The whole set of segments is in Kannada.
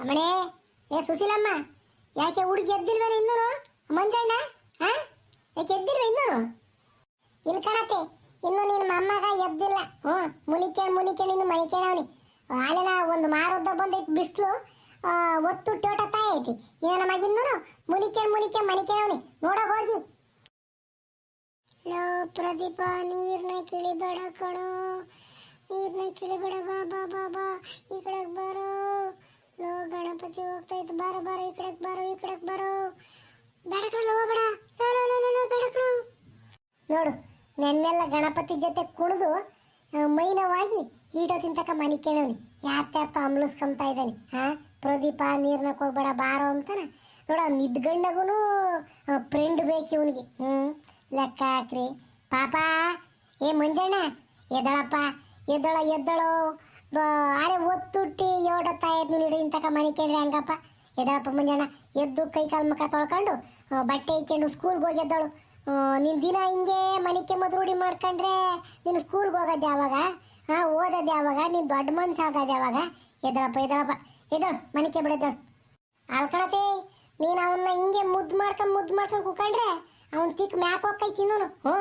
ಅಮ್ಮಣೇ, ಏ ಸುಶೀಲಮ್ಮ, ಯಾಕೆ ಹುಡುಗಿ ಎದ್ದಿಲ್ವೇನೆ ಇನ್ನೂರು? ಮಂಜಣ್ಣ, ಹಾ? ಯಾಕೆ ಎದ್ದಿಲ್ವ ಇನ್ನೂರು? ಇಲ್ಲಿ ಕಾಣತ್ತೆ ಇನ್ನು ನಿನ್ನ ಮೊಮ್ಮಗ ಎದ್ದಿಲ್ಲ. ಹ್ಞೂ, ಮುಲಿಕೇಣ್ ಮುಲಿಕೇಣ್, ಇನ್ನು ಮಲಿಕೇಣವನಿ ಹಾಲಿನ ಒಂದು ಮಾರೊದ್ದ ಬಂದೈತಿ, ಬಿಸಿಲು ಒತ್ತು ಟೋಟ ತಾಯಿ ಐತಿ. ಏನ ಮಗಿನ್ನು ಮುಲಿಕೇಣ್ ಮುಲಿಕೇಣ್ ಮಲಿಕೇಣವನಿ ನೋಡೋಕೆ ಹೋಗಿ. ಲೋ, ಪ್ರದೀಪ, ನೀರ್ನ ಕಿಳಿಬೇಡ ಕಣೋ. ನೀರ್ನ ಕಿಳಿಬೇಡ ಬಾ ಬಾ ಬಾ ಬಾ. ಈ ಕಡೆಗೆ ಬಾರೋ. ಲೋ, ಗಣಪತಿ ಹೋಗ್ತಾ ಇತ್ತು ಬಾರ ಬಾರ, ಈ ಕಡೆಗೆ ಬಾರೋ, ಈ ಕಡೆಗೆ ಬಾರೋ. ಬೇಡ ಹೋಗಬೇಡ. ಬೇಡ ಕಣೋ. ನೋಡು, ನೆನ್ನೆಲ್ಲ ಗಣಪತಿ ಜೊತೆ ಕುಣಿದು ಮೈನವಾಗಿ ಈಟೋ ತಿಂತಕ ಮನೆ ಕೇಳವ್ನಿ ಯಾತ್ಯಾತ ಅಮ್ಲಸ್ಕೊಂತ ಇದ್ದಾನೆ? ಹಾ ಪ್ರದೀಪ ನೀರ್ನಕ್ ಹೋಗ್ಬೇಡ, ಬಾರೋ ಅಂತಾನೆ. ನೋಡ ನಿದ್ಗಂಡಗೂ ಫ್ರೆಂಡ್ ಬೇಕು ಇವನಿಗೆ. ಹ್ಞೂ ಲೆಕ್ಕ ಹಾಕ್ರಿ. ಪಾಪ, ಏ ಮಂಜಣ್ಣ, ಎದ್ದಳಪ್ಪ, ಎದ್ದಳ, ಎದ್ದಳು. ಅರೆ ಒತ್ತುಟ್ಟಿ ಯೋಡ ತಾಯಿ ನೀನು ಇಡು ಇಂತಕ ಮನೆ ಕೇಳ್ರಿ ಹಂಗಪ್ಪ. ಎದಪ್ಪ ಮುಂಜಾನ ಎದ್ದು ಕೈ ಕಾಲು ಮುಖ ತೊಳ್ಕೊಂಡು ಬಟ್ಟೆ ಇಕ್ಕೊಂಡು ಸ್ಕೂಲ್ಗೆ ಹೋಗಿ ಎದ್ದಳು ನಿನ್ನ ದಿನ ಹಿಂಗೆ ಮನಿಕೆ ಮದ್ದು ರೂಢಿ ಮಾಡ್ಕೊಂಡ್ರೆ ನೀನು ಸ್ಕೂಲ್ಗೆ ಹೋಗೋದು ಯಾವಾಗ? ಹಾಂ ಓದೋದು ಯಾವಾಗ? ನೀನು ದೊಡ್ಡ ಮನ್ಸು ಆಗೋದು ಯಾವಾಗ? ಎದ್ದಳಪ್ಪ ಎದ್ದಳಪ್ಪ, ಎದ್ದಳು ಮನಿಕೆ ಬಿಡದಳು ಅಲ್ಕಣತೆ ನೀನು ಅವನ್ನ ಹಿಂಗೆ ಮುದ್ದು ಮಾಡ್ಕೊಂಡು ಮುದ್ದು ಮಾಡ್ಕೊಂಡು ಕುಕೊಂಡ್ರೆ ಅವ್ನು ತಿಕ್ ಮ್ಯಾಕ್ ಹೋಗ್ತೈತಿ ನೀನು ಹ್ಞೂ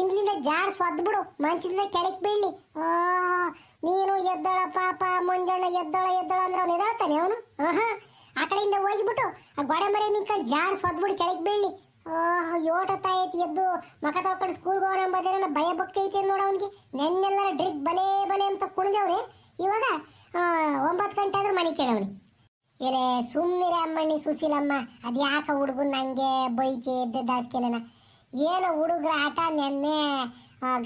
ಇಂದ್ಲಿಂದ ಜಾಡ್ ಸ್ವದ್ ಬಿಡು ಮನ್ಸಿಂದ ಕೆಳಕ್ ಬೀಳ್ಲಿ. ಆ ನೀನು ಎದ್ದಳ ಪಾಪ ಮುಂಜಾನೆ ಎದ್ದಳ ಎದ್ದಳ ಅಂದ್ರೆ ಅವ್ನು ಎದ್ದಾಳ್ತಾನೆ ಅವನು? ಆಹಾ, ಆ ಕಡೆಯಿಂದ ಹೋಗಿಬಿಟ್ಟು ಆ ಗೋಡೆ ಮರೆ ನಿಂತ್ಕೊಂಡು ಜಾಡ್ ಸ್ವದ್ ಕೆಳಗೆ ಬೀಳಿ ಯೋಟ ಐತಿ ಎದ್ದು ಮಕ ತೊಳ್ಕೊಂಡು ಸ್ಕೂಲ್ಗೆ ಹೋಗೋಣ ಎಂಬುದೇನ ಭಯ ಭಕ್ತಿ ಐತಿ ನೋಡ ಅವನಿಗೆ. ನೆನ್ನೆಲ್ಲರ ಡ್ರಿಕ್ ಬಲೆ ಬಲೆ ಅಂತ ಕುಣಿದವ್ರೆ. ಇವಾಗ ಒಂಬತ್ತು ಗಂಟೆ ಆದ್ರೂ ಮನೆ ಕೇಳವ್ರಿ ಎಲೆ ಸುಮ್ಮನಿರ ಅಮ್ಮಣ್ಣಿ ಸುಶೀಲಮ್ಮ, ಅದು ಯಾಕೆ ಹುಡುಗನ್ನ ಹಂಗೆ ಬೈತಿ ಎದ್ದೆ ದಾಸ್ಕೆಲನ? ಏನು ಹುಡುಗ್ರ ಆಟ ನೆನ್ನೆ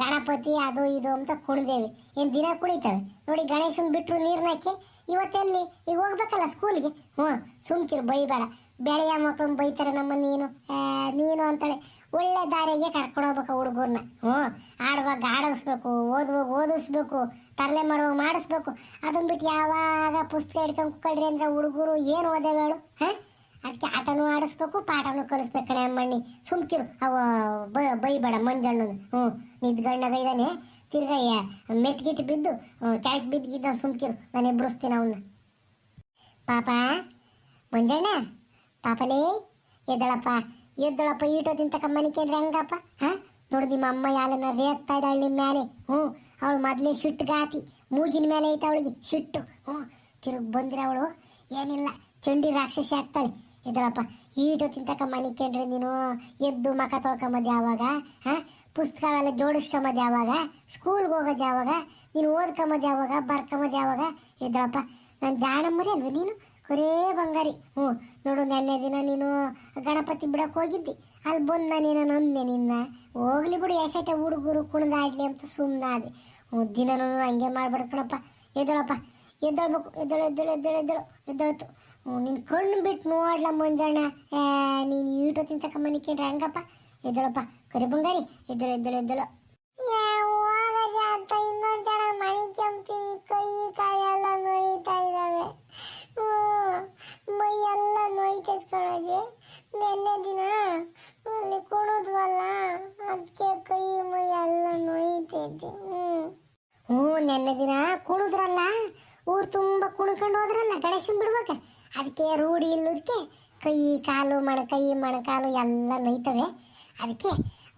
ಗಣಪತಿ ಅದು ಇದು ಅಂತ ಕುಣಿದೇವಿ. ಏನು ದಿನ ಕುಣಿತವೆ? ನೋಡಿ ಗಣೇಶನ್ ಬಿಟ್ರು ನೀರ್ನಾಕಿ ಇವತ್ತೆಲ್ಲಿ? ಈಗ ಹೋಗ್ಬೇಕಲ್ಲ ಸ್ಕೂಲಿಗೆ ಹ್ಞೂ, ಸುಮ್ಕಿರು, ಬೈಬೇಡ. ಬೆಳೆಯ ಮಕ್ಕಳು ಬೈತಾರೆ ನಮ್ಮ ನೀನು. ನೀನು ಅಂತಾಳೆ ಒಳ್ಳೆ ದಾರಿಗೆ ಕರ್ಕೊಂಡು ಹೋಗ್ಬೇಕು ಹುಡುಗರನ್ನ ಹ್ಞೂ, ಆಡುವಾಗ ಆಡಿಸ್ಬೇಕು, ಓದುವಾಗ ಓದಿಸ್ಬೇಕು, ತರಲೆ ಮಾಡುವಾಗ ಮಾಡಿಸ್ಬೇಕು. ಅದನ್ನ ಬಿಟ್ಟು ಯಾವಾಗ ಪುಸ್ತಕ ಹಿಡ್ಕೊಂಡು ಕುಕ್ಕಳ್ರಿ ಅಂದ್ರೆ ಹುಡುಗರು ಏನು ಓದೇವೇಳು ಹಾಂ? ಅದಕ್ಕೆ ಆಟನೂ ಆಡಿಸ್ಬೇಕು, ಪಾಠನೂ ಕಲಿಸ್ಬೇಕು ಕಣೆ ಅಮ್ಮಣ್ಣಿ. ಸುಮ್ಕಿರು. ಅವ ಬೈಬೇಡ ಮಂಜಣ್ಣನ ಹ್ಞೂ ನಿದ್ಗಣ್ಣಗ ಇದ್ದಾನೆ ತಿರ್ಗಯ್ಯ ಮೆಟ್ಗಿಟ್ಟು ಬಿದ್ದು ಕೆಳಗೆ ಬಿದ್ದಿದ್ದ ಸುಮ್ಕಿರು. ನಾನು ಎಬ್ಬರಿಸ್ತೀನಿ ಅವನ್ನ ಪಾಪ, ಮಂಜಣ್ಣ, ಪಾಪಲೇ, ಎದ್ದಳಪ್ಪ. ಎದ್ದಳಪ್ಪ ಈಟೋ ತಕ ಮನೆ ಕೇಳ್ರಿ ಹಂಗಪ್ಪ? ಹಾ? ನೋಡು ನಿಮ್ಮ ಅಮ್ಮ ಯಾಲನ್ನ ರೇಗ್ತಾ ಇದ್ದಾಳೆ ನಿಮ್ಮ ಮೇಲೆ ಹ್ಞೂ, ಅವಳು ಮೊದಲೇ ಸಿಟ್ಟುಗಾತಿ ಮೂಗಿನ ಮೇಲೆ ಐತೆ ಅವಳಿಗೆ ಸಿಟ್ಟು ಹ್ಞೂ, ತಿರುಗಿ ಬಂದ್ರೆ ಅವಳು ಏನಿಲ್ಲ. ಚಂಡಿ ರಾಕ್ಷಸಿ ಆಗ್ತಾಳೆ. ಎದ್ದಳಪ್ಪ ಈಟು ತಿಂತಕ ಮನಿ ಕೇಳ್ರಿ ನೀನು ಎದ್ದು ಮಕ ತೊಳ್ಕೊಂಬದ್ ಯಾವಾಗ ಹಾಂ ಪುಸ್ತಕ ಎಲ್ಲ ಜೋಡಿಸ್ಕೊಂಬದು ಯಾವಾಗ ಸ್ಕೂಲ್ಗೆ ಹೋಗೋದು ಯಾವಾಗ ನೀನು ಓದ್ಕೊಂಬದು ಯಾವಾಗ ಬರ್ಕೊಂಬದು ಯಾವಾಗ ಇದ್ರಪ್ಪ ನಾನು ಜಾಣಮ್ಮರಿ ಅಲ್ವ ನೀನು ಕೊರೇ ಬಂಗಾರಿ ಹ್ಞೂ ನೋಡು ನೆನ್ನೆ ದಿನ ನೀನು ಗಣಪತಿ ಬಿಡಕ್ಕೆ ಹೋಗಿದ್ದಿ ಅಲ್ಲಿ ಬಂದ ನೀನು ನಂದೆ ನಿನ್ನ ಹೋಗ್ಲಿ ಬಿಡು ಎಸೆಟೆ ಹುಡುಗರು ಕುಣಿದಾಡ್ಲಿ ಅಂತ ಸುಮ್ಮನಾದೆ ಹ್ಞೂ ದಿನನೂ ಹಂಗೆ ಮಾಡ್ಬೇಡ ಕಣಪ್ಪ ಎದ್ದಳಪ್ಪ ಎದ್ದಳ್ಬೇಕು ಎದ್ದಳು ಎದ್ದಳು ಎದ್ದಳು ಎದ್ದಳು ಎದ್ದಳ್ತು ನಿನ್ನ ಕಣ್ಣು ಬಿಟ್ಟು ನೋಡ್ಲ ಮಂಜಣ್ಣ? ಏ ನೀನು ಈಟು ತಿಂತಕ ಮನೆ ಕೇಳ್ರಿ ಹಂಗಪ್ಪ. ಎದ್ದಳಪ್ಪ ಕರಿ ಬಂಗಾರಿ ಎದ್ದಳು ಎದ್ದಳು ಎದ್ದಳು. ಅಂತ ಇನ್ನೊಂದು ಜನ ಮನೆ ಕೆಮ್ತೀನಿ ಕೈ ಕಾಯೆಲ್ಲ ನೋಯ್ತಾ ಇದ್ದಾವೆ ಮೈ ಎಲ್ಲ ನೋಯ್ತೈತೆ ಕಣಜಿ. ನಿನ್ನೆ ದಿನ ಅಲ್ಲಿ ಕುಣಿದ್ವಲ್ಲ ಅದಕ್ಕೆ ಕೈ ಮೈ ಎಲ್ಲ ನೋಯ್ತೈತೆ. ಹ್ಞೂ. ನೆನ್ನೆ ದಿನ ಕುಣಿದ್ರಲ್ಲ? ಊರು ತುಂಬ ಕುಣ್ಕೊಂಡು ಹೋದ್ರಲ್ಲ ಗಣೇಶನ್ ಬಿಡ್ಬೇಕ ಅದಕ್ಕೆ ರೂಢಿ ಇಲ್ಲದಕ್ಕೆ ಕೈ ಕಾಲು ಮೊಣಕೈ ಮೊಣಕಾಲು ಎಲ್ಲ ನೈತವೆ ಅದಕ್ಕೆ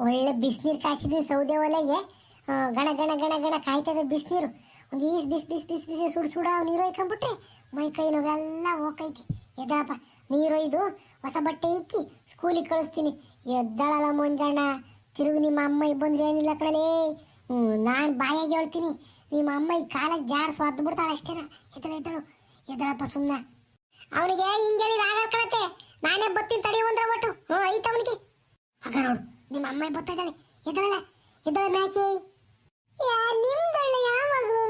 ಒಳ್ಳೆ ಬಿಸಿನೀರು ಕಾಯಿಸಿದ್ದೀನಿ ಸೌದೆ ಒಲೆಗೆ. ಗಣ ಗಣ ಗಣ ಗಣ ಕಾಯ್ತದೆ ಬಿಸಿನೀರು. ಒಂದು ಈಸ್ ಬಿಸ್ ಬಿಸ್ ಬಿಸ್ ಬಿಸಿ ಸುಡು ಸುಡ ನೀರು ಹೊಯ್ಕೊಂಬಿಟ್ರೆ ಮೈ ಕೈ ನೋವೆಲ್ಲ ಹೋಗೈತಿ ಎದ್ದಪ್ಪ ನೀರು ಒಯ್ದು ಹೊಸ ಬಟ್ಟೆ ಇಕ್ಕಿ ಸ್ಕೂಲಿಗೆ ಕಳಿಸ್ತೀನಿ. ಎದ್ದಾಳಲ್ಲ ಮುಂಜಾಣ ತಿರುಗಿ ನಿಮ್ಮ ಅಮ್ಮ ಬಂದ್ರೆ ಏನಿಲ್ಲ ಹ್ಞೂ ನಾನು ಬಾಯಾಗಿ ಹೇಳ್ತೀನಿ. ನಿಮ್ಮ ಅಮ್ಮ ಈ ಕಾಲಕ್ಕೆ ಜಾಡ್ ಸ್ವಾದ್ ಬಿಡ್ತಾಳೆ ಅಷ್ಟೇನ ಎದ್ದಳು ಎದ್ದಳು. ಎದ್ದಳಪ್ಪ ಸುಮ್ಮನೆ ಅವನಿಗೆ ಹಿಂಗೇಳಿ ರಾಗ ಕಳತೆ ನಾನೇ ಬತ್ತೀನಿ ತಡಿ ಒಂದ್ರ ಒಟ್ಟು ಹ್ಞೂ, ಐತೆ ಅವನಿಗೆ. ಆಗ ನೋಡು, ನಿಮ್ಮ ಅಮ್ಮ ಬರ್ತಾ ಇದ್ದಾಳೆ. ಎದ್ದಳಲ್ಲ, ಎದ್ದಳ ಮ್ಯಾಕೆ. ಯಾ ನಿಮ್ದಳ್ಳ ಯಾವಾಗ್ಲೂ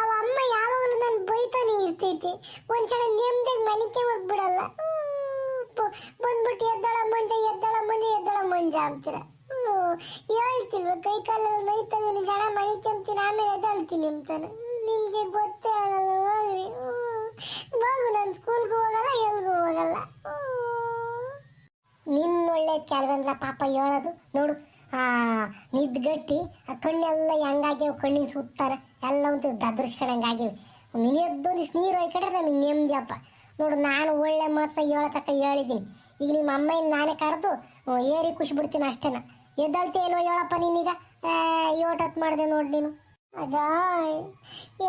ಅವ ಅಮ್ಮ ಯಾವಾಗಲೂ ನಾನು ಬೈತಾನೆ ಇರ್ತೈತಿ. ಒಂದ್ಸಲ ನೆಮ್ಮದಿಗೆ ಮನಿಕೆ ಹೋಗ್ಬಿಡಲ್ಲ. ಬಂದ್ಬಿಟ್ಟು ಎದ್ದಳ ಮಂಜ ಎದ್ದಳ ಮಂಜ ಎದ್ದಳ ಮಂಜ ಅಂತೀರ. ಹೇಳ್ತಿಲ್ವ, ಕೈ ಕಾಲಲ್ಲಿ ನೋಯ್ತವೆ ಜನ ಮನೆ ಕೆಮ್ತೀನಿ, ಆಮೇಲೆ ಎದ್ದಾಳ್ತೀನಿ ಅಂತಾನೆ. ನಿಮ್ಗೆ ಗೊತ್ತೇ ಆಗಲ್ಲ, ಹೋಗ್ರಿ. ನನ್ನ ನಾನು ಸ್ಕೂಲ್ಗೂ ಹೋಗಲ್ಲ, ಎಲ್ಗೂ ಹೋಗಲ್ಲ. ನಿನ್ನ ಒಳ್ಳೆ ಕೆಲವೆಲ್ಲ ಪಾಪ ಹೇಳೋದು. ನೋಡು, ಆ, ನಿದ್ಗಟ್ಟಿ, ಆ ಕಣ್ಣೆಲ್ಲ ಹೆಂಗಾಗ್ಯಾವ ಕಣ್ಣಿನ ಸುತ್ತಾರ. ಎಲ್ಲ ಒಂದು ದದರ್ಸ್ಕೊಂಡಂಗೆ ಆಗ್ಯಾವ ಎದ್ದು ದಿಸ್ ನೀರು ಒಯ್ಕಡ್ರೆ ನಮಗೆ ನೆಮ್ಮದಿಯಪ್ಪ ನೋಡು, ನಾನು ಒಳ್ಳೆ ಮಾತನ್ನ ಹೇಳತಕ್ಕ ಹೇಳಿದ್ದೀನಿ ಈಗ ನಿಮ್ಮ ಅಮ್ಮನ ನಾನೇ ಕರೆದು ಏರಿ ಖುಷಿ ಬಿಡ್ತೀನಿ ಅಷ್ಟೇನ. ಎದ್ದಳ್ತಿ ಇಲ್ವೋ ಹೇಳಪ್ಪ ನೀನೀಗ ಯೋಟತ್ ಮಾಡಿದೆ ನೋಡಿ ನೀನು. ಅಜಾಯ್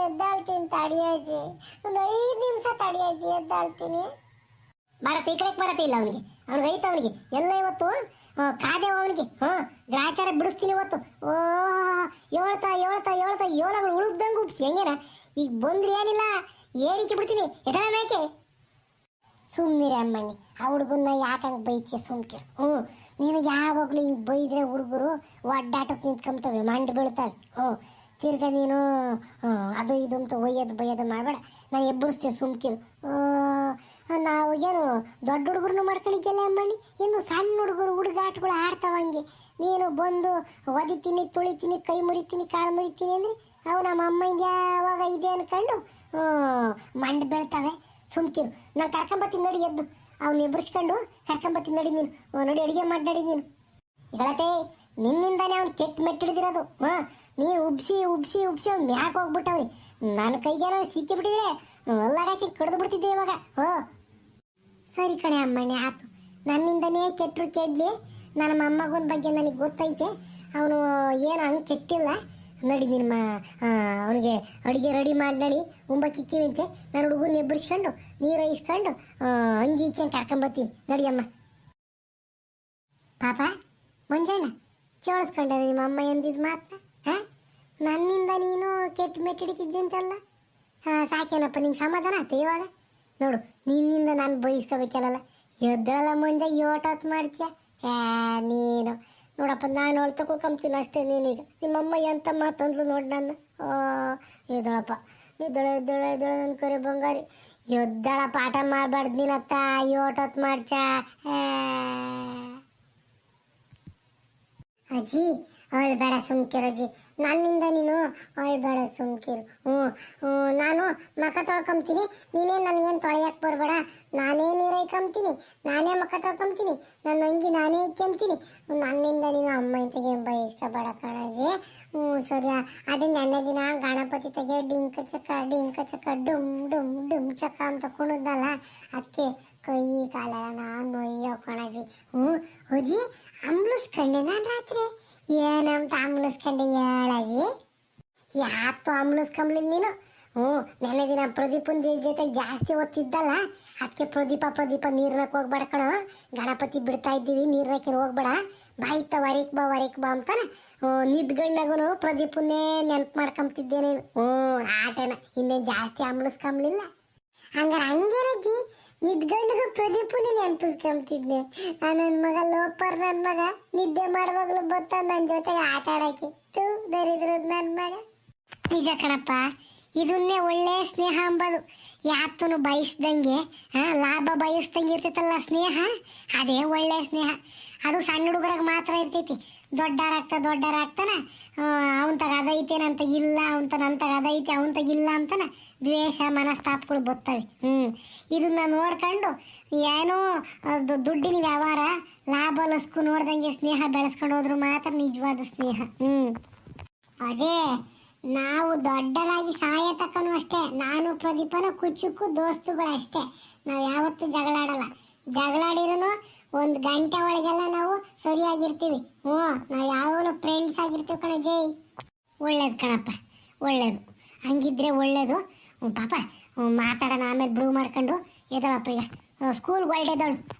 ಎದ್ದಾಳ್ತೀನಿ ತಡಿಯಾಜಿ ಒಂದು ಐದು ನಿಮಿಷ ತಡಿಯಾಜಿ ಎದ್ದಾಳ್ತೀನಿ. ಬರತ್ತೆ ಈ ಕಡೆ ಬರತ್ತೆ ಇಲ್ಲ ಅವನಿಗೆ. ಐತ ಅವನಿಗೆ. ಎಲ್ಲ ಇವತ್ತು ಕಾದೆ ಅವನಿಗೆ ಹಾ ಗ್ರಾಚಾರ ಬಿಡಿಸ್ತೀನಿ ಇವತ್ತು. ಓ ಹೇಳ್ತಾ ಹೇಳ್ತಾ ಹೇಳ್ತಾ ಯೋನಗಳು ಉಳುಬ್ದಂಗೆ ಉಪ್ತಿ ಹೆಂಗೇನ? ಈಗ ಬಂದ್ರೆ ಏನಿಲ್ಲ, ಏರಿಕೆ ಬಿಡ್ತೀನಿ. ಎದಳ ಮೇಕೆ? ಸುಮ್ಮನಿರಿ ಅಮ್ಮಣ್ಣಿ. ಆ ಹುಡುಗನ್ನ ಯಾಕಂಗೆ ಬೈತೀಯ ಸುಮ್ಕಿರು? ಹ್ಞೂ, ನೀನು ಯಾವಾಗಲೂ ಹಿಂಗೆ ಬೈದ್ರೆ ಹುಡುಗರು ಒಡ್ಡಾಟಕ್ಕೆ ನಿಂತ್ಕೊಂತವೆ, ಮಂಡಿ ಬೀಳ್ತವೆ. ಹ್ಞೂ ತಿರ್ಗ ನೀನು ಅದು ಇದು ಅಂತ ಒಯ್ಯೋದು ಬೈಯೋದು ಮಾಡಬೇಡ. ನಾನು ಎಬ್ಬರಿಸ್ತೀನಿ ಸುಮ್ಕಿರು. ನಾವು ಏನು ದೊಡ್ಡ ಹುಡುಗರು ಮಾಡ್ಕೊಂಡಿದ್ದೆಲ್ಲ ಅಮ್ಮಣ್ಣಿ? ಇನ್ನು ಸಣ್ಣ ಹುಡುಗರು ಹುಡುಗಾಟಗಳು ಆಡ್ತಾವ ಹಂಗೆ. ನೀನು ಬಂದು ಒದಿತೀನಿ, ತುಳಿತೀನಿ, ಕೈ ಮುರಿತೀನಿ, ಕಾಲು ಮುರಿತೀನಿ ಅಂದರೆ ಅವು ನಮ್ಮ ಅಮ್ಮಂಗೆ ಯಾವಾಗ ಇದೆ ಅನ್ಕೊಂಡು ಮಂಡ್ ಬೆಳ್ತಾವೆ. ಸುಮ್ಕಿರು. ನಾನು ಕರ್ಕೊಂಬತ್ತೀನಿ ನೋಡಿ ಎದ್ದು. ಅವ್ನು ಎಬ್ಬರಿಸ್ಕೊಂಡು ಕರ್ಕೊಂಬತ್ತೀನಿ ನೋಡಿ ನೀನು. ನೋಡಿ ಅಡುಗೆ ಮಾಡಿ ನೋಡಿ ನೀನು. ಹೇಳತ್ತೆ ನಿನ್ನಿಂದಾನೆ ಅವ್ನು ಕೆಟ್ಟ ಮೆಟ್ಟಿಡಿದಿರೋದು. ಹಾಂ ನೀನು ಉಬ್ಸಿ ಉಬ್ಸಿ ಉಬ್ಸಿ ಅವ್ನು ಮ್ಯಾಕ್ ಹೋಗ್ಬಿಟ್ಟವ್ರಿ. ನನ್ನ ಕೈಗೇನೋ ಸಿಕ್ಕಿ ಬಿಟ್ಟಿದ್ರೆ ಎಲ್ಲಾಡಾಕಿ ಕಡ್ದು ಬಿಡ್ತಿದ್ದೆ ಇವಾಗ. ಹೋ. ಸರಿ ಕಣೆ ಅಮ್ಮಣ್ಣೆ, ಆತು. ನನ್ನಿಂದನೇ ಕೆಟ್ಟರು ಕೆಡ್ಲಿ. ನನ್ನ ಮೊಮ್ಮಗನ ಬಗ್ಗೆ ನನಗೆ ಗೊತ್ತೈತೆ. ಅವನು ಏನು ಹಂಗೆ ಕೆಟ್ಟಿಲ್ಲ. ನಡಿ ನಿಮ್ಮ ಅವನಿಗೆ ಅಡುಗೆ ರೆಡಿ ಮಾಡಿ ನಡಿ. ಉಂಬ ಕಿಕ್ಕಿವಿಂತೆ ನಾನು ಹುಡುಗನ ಎಬ್ಬರಿಸ್ಕೊಂಡು ನೀರು ಐಸ್ಕೊಂಡು ಅಂಗಿ ಈಚೆ ಕರ್ಕೊಂಬತ್ತೀನಿ ನಡಿ ಅಮ್ಮ. ಪಾಪ ಮುಂಜಾನೆ ಕೇಳಿಸ್ಕೊಂಡೆ ನಿಮ್ಮ ಅಮ್ಮ ಎಂದಿದ್ದು ಹಾಂ ನನ್ನಿಂದ ನೀನು ಕೆಟ್ಟ ಮೆಟ್ಟಿಡಿತಿದ್ದೆ ಅಂತಲ್ಲ? ಹಾಂ ಸಾಕೇನಪ್ಪ ನಿಂಗೆ ಸಮಾಧಾನ ಆಯ್ತು ಇವಾಗ? ನೋಡು, ನಿನ್ನಿಂದ ನಾನು ಬಯಸ್ಕೋಬೇಕಲ್ಲ ಎದ್ದಳ ಮುಂದೆ ಯೋಟತ್ ಮಾಡ್ತೀಯ? ಯಾ ನೀನು. ನೋಡಪ್ಪ, ನಾನು ಅವಳು ತಗೋಕೊಂತೀನಿ ಅಷ್ಟೇ ನೀನೀಗ. ನಿಮ್ಮಮ್ಮ ಎಂತ ಮಾತಂದ್ಲು ನೋಡಿ ನನ್ನ. ಎದ್ದಳಪ್ಪ. ಎದ್ದಳ ಎದ್ದಳ ಎದ್ದಳ ನನ್ನ ಕರೆ ಬಂಗಾರಿ. ಎದ್ದಳ ಪಾಠ ಮಾಡಬಾರ್ದು ನೀನತ್ತ ಯೋಟತ್ ಮಾಡ್ಚ ಅಜ್ಜಿ ಅವಳು ಬೇಡ ಸುಮ್ಕಿರೋಜಿ ನನ್ನಿಂದ ನೀನು ಅವಳು ಬೇಡ ಸುಮ್ಕಿರು. ಹ್ಞೂ ಹ್ಞೂ, ನಾನು ಮಖ ತೊಳ್ಕೊಂತೀನಿ ನೀನೇ ನನಗೇನು ತೊಳೆಯಕ್ಕೆ ಬರಬೇಡ. ನಾನೇ ನೀರು ಇಕ್ಕಂತೀನಿ ನಾನೇ ಮಖ ತೊಳ್ಕೊಂತೀನಿ ನನ್ನ ಅಂಗಿ ನಾನೇ ಇಕ್ಕೊಂತೀನಿ ನನ್ನಿಂದ ನೀನು ಅಮ್ಮ ಇಂತಿಗೆ ಬಯಸ್ಕೋಬೇಡ ಕಣಜಿ ಹ್ಞೂ ಸರಿ ಅದೇ ನೆನ್ನೆ ದಿನ ಗಣಪತಿ ತೆಗೆ ಡಿಂಕ ಚಕ್ಕ ಡಿಂಕ ಚಕ್ಕ ಡುಮ್ ಡುಮ್ ಡುಮ್ ಚಕ್ಕ ಅಂತ ಕುಣಿದ್ನಲ್ಲ ಅದಕ್ಕೆ ಕೈ, ಕಾಲ, ನಾನು ನೋಯ್ಯೋ ಕಣಜಿ ಹ್ಞೂ, ಅಜ್ಜಿ ಅಂಬ್ಲಿಸ್ಕೊಂಡೆ ನಾನು ರಾತ್ರಿ. ಏನಂತ ಅಂಬ್ಲಿಸ್ಕೊಂಡೆ ಹೇಳಜ್ಜಿ ಯಾತು ಅಂಬ್ಲಿಸ್ಕೊಂಬ್ಲಿಲ್ಲ ನೀನು. ಹ್ಞೂ, ನೆನ್ನೆ ದಿನ ಪ್ರದೀಪನ ಜೊತೆ ಜಾಸ್ತಿ ಹೊತ್ತಿದ್ದಲ್ಲ, ಅದಕ್ಕೆ ಪ್ರದೀಪ ಪ್ರದೀಪ ನೀರ್ನಕ್ಕೆ ಹೋಗ್ಬೇಡ ಕಣೋ. ಗಣಪತಿ ಬಿಡ್ತಾ ಇದ್ದೀವಿ ನೀರ್ನಕ್ಕೆ ಹೋಗ್ಬೇಡ. ಬಾಯ್ತ ವರಿಕ್ ಬಾ ವರಿಕ್ ಬಾ ಅಂತಾನೆ. ಹ್ಞೂ ನಿದ್ಗಣ್ಣಗೂ ಪ್ರದೀಪನ್ನೇ ನೆನ್ಪು ಮಾಡ್ಕೊಂತಿದ್ದೆ ನೀನು. ಹ್ಞೂ, ಆಟನ. ಇನ್ನೇನು ಜಾಸ್ತಿ ಅಂಬ್ಲಿಸ್ಕೊಂಬ್ಲಿಲ್ಲ ಹಂಗಾರೆ ಹಂಗೇನಜ್ಜಿ? ನಿದ್ಗಂಡಗ ಪ್ರದೀಪನೇ ನೆನ್ಪಿಸ್ಕೊಂತಿದ್ನೆ ನನ್ನ ಮಗ ಲೋಪರ್ ನನ್ನ ಮಗ, ನಿದ್ದೆ ಮಾಡುವಾಗಲೂ ಬತ್ತ ನನ್ನ ಜೊತೆ ಆಟ ಆಡಕ್ಕೆ. ತೂ ದರಿದ್ರದ್ ನನ್ನ ಮಗ. ನಿಜ ಕಣಪ್ಪ, ಇದನ್ನೇ ಒಳ್ಳೆ ಸ್ನೇಹ ಅಂಬದು. ಯಾತನು ಬಯಸ್ದಂಗೆ ಲಾಭ ಬಯಸ್ದಂಗೆ ಇರ್ತೈತಲ್ಲ ಸ್ನೇಹ? ಅದೇ ಒಳ್ಳೆ ಸ್ನೇಹ. ಅದು ಸಣ್ಣ ಹುಡುಗರಾಗ ಮಾತ್ರ ಇರ್ತೈತಿ. ದೊಡ್ಡರಾಗ್ತಾ ದೊಡ್ಡರಾಗ್ತಾನ ಅವನ್ ತಗ ಅದೈತೇನಂತ ಇಲ್ಲ, ಅವನ್ ನಂತಾಗ ಅದೈತೆ ಅವನ್ ತಗ ಇಲ್ಲ ಅಂತನ ದ್ವೇಷ, ಮನಸ್ತಾಪಗಳು ಬರ್ತವೆ ಹ್ಮ್. ಇದನ್ನ ನೋಡ್ಕೊಂಡು ಏನೋ, ಅದು ದುಡ್ಡಿನ ವ್ಯವಹಾರ, ಲಾಭ ಲಸ್ಕು ನೋಡ್ದಂಗೆ ಸ್ನೇಹ ಬೆಳೆಸ್ಕೊಂಡು ಹೋದ್ರು ಮಾತ್ರ ನಿಜವಾದ ಸ್ನೇಹ. ಹ್ಮ್. ಅಜಯ್ ನಾವು ದೊಡ್ಡರಾಗಿ ಸಾಯ ತಕ್ಕನು ಅಷ್ಟೇ, ನಾನು ಪ್ರದೀಪನ ಕುಚ್ಚುಕ್ಕು ದೋಸ್ತುಗಳು ಅಷ್ಟೇ. ನಾವು ಯಾವತ್ತೂ ಜಗಳಾಡಲ್ಲ. ಜಗಳಾಡಿರೂ ಒಂದು ಗಂಟೆ ಒಳಗೆಲ್ಲ ನಾವು ಸರಿಯಾಗಿರ್ತೀವಿ. ಹ್ಞೂ, ನಾವು ಯಾವಾಗಲೂ ಫ್ರೆಂಡ್ಸ್ ಆಗಿರ್ತೀವಿ ಕಣ ಜೈ ಒಳ್ಳೇದು ಕಣಪ್ಪ, ಒಳ್ಳೇದು. ಹಂಗಿದ್ರೆ ಒಳ್ಳೇದು. ಹ್ಞೂ ಪಾಪ ಹ್ಞೂ ಮಾತಾಡೋಣ ಆಮೇಲೆ ಬ್ಲೂ ಮಾಡ್ಕೊಂಡು ಎದಳಪ್ಪ ಈಗ. ಸ್ಕೂಲ್ಗೆ ಒಳ್ಳೆದವಳು